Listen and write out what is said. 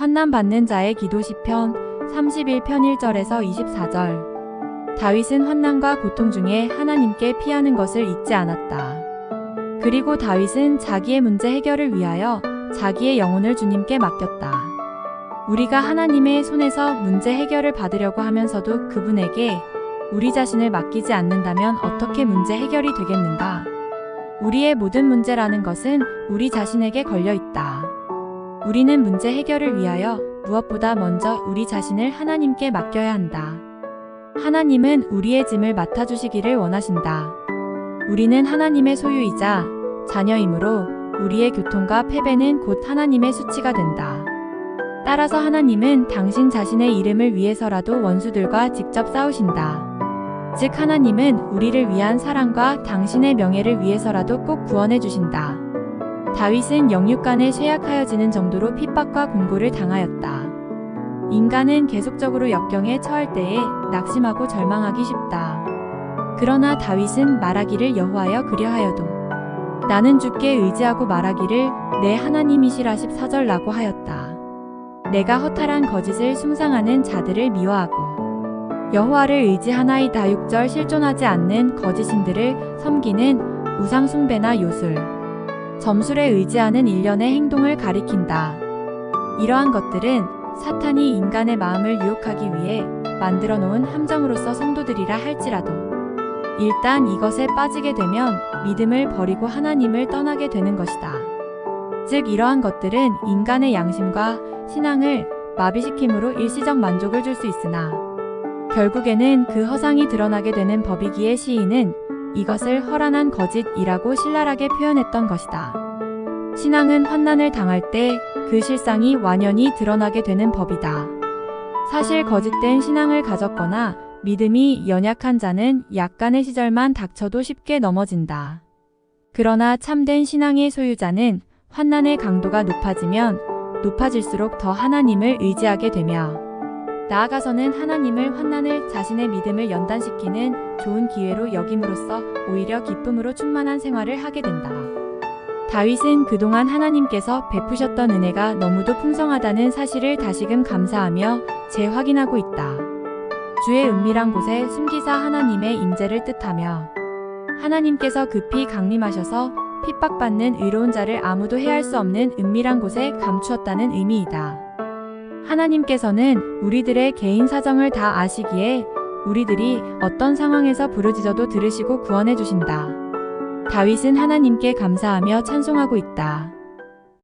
환난 받는 자의 기도 시편 31편 1절에서 24절. 다윗은 환난과 고통 중에 하나님께 피하는 것을 잊지 않았다. 그리고 다윗은 자기의 문제 해결을 위하여 자기의 영혼을 주님께 맡겼다. 우리가 하나님의 손에서 문제 해결을 받으려고 하면서도 그분에게 우리 자신을 맡기지 않는다면 어떻게 문제 해결이 되겠는가? 우리의 모든 문제라는 것은 우리 자신에게 걸려 있다. 우리는 문제 해결을 위하여 무엇보다 먼저 우리 자신을 하나님께 맡겨야 한다. 하나님은 우리의 짐을 맡아주시기를 원하신다. 우리는 하나님의 소유이자 자녀이므로 우리의 교통과 패배는 곧 하나님의 수치가 된다. 따라서 하나님은 당신 자신의 이름을 위해서라도 원수들과 직접 싸우신다. 즉, 하나님은 우리를 위한 사랑과 당신의 명예를 위해서라도 꼭 구원해 주신다. 다윗은 영육간에 쇠약하여지는 정도로 핍박과 공고를 당하였다. 인간은 계속적으로 역경에 처할 때에 낙심하고 절망하기 쉽다. 그러나 다윗은 말하기를 여호와여 그려하여도 나는 주께 의지하고 말하기를 내 하나님이시라 14절라고 하였다. 내가 허탈한 거짓을 숭상하는 자들을 미워하고 여호와를 의지하나이다 6절 실존하지 않는 거짓인들을 섬기는 우상 숭배나 요술 점술에 의지하는 일련의 행동을 가리킨다. 이러한 것들은 사탄이 인간의 마음을 유혹하기 위해 만들어 놓은 함정으로서 성도들이라 할지라도 일단 이것에 빠지게 되면 믿음을 버리고 하나님을 떠나게 되는 것이다. 즉 이러한 것들은 인간의 양심과 신앙을 마비시킴으로 일시적 만족을 줄 수 있으나 결국에는 그 허상이 드러나게 되는 법이기에 시인은 이것을 허란한 거짓이라고 신랄하게 표현했던 것이다. 신앙은 환난을 당할 때 그 실상이 완연히 드러나게 되는 법이다. 사실 거짓된 신앙을 가졌거나 믿음이 연약한 자는 약간의 시절만 닥쳐도 쉽게 넘어진다. 그러나 참된 신앙의 소유자는 환난의 강도가 높아지면 높아질수록 더 하나님을 의지하게 되며 나아가서는 하나님을 환난을 자신의 믿음을 연단시키는 좋은 기회로 여김으로써 오히려 기쁨으로 충만한 생활을 하게 된다. 다윗은 그동안 하나님께서 베푸셨던 은혜가 너무도 풍성하다는 사실을 다시금 감사하며 재확인하고 있다. 주의 은밀한 곳에 숨기사 하나님의 임재를 뜻하며 하나님께서 급히 강림하셔서 핍박받는 의로운 자를 아무도 해할 수 없는 은밀한 곳에 감추었다는 의미이다. 하나님께서는 우리들의 개인 사정을 다 아시기에 우리들이 어떤 상황에서 부르짖어도 들으시고 구원해 주신다. 다윗은 하나님께 감사하며 찬송하고 있다.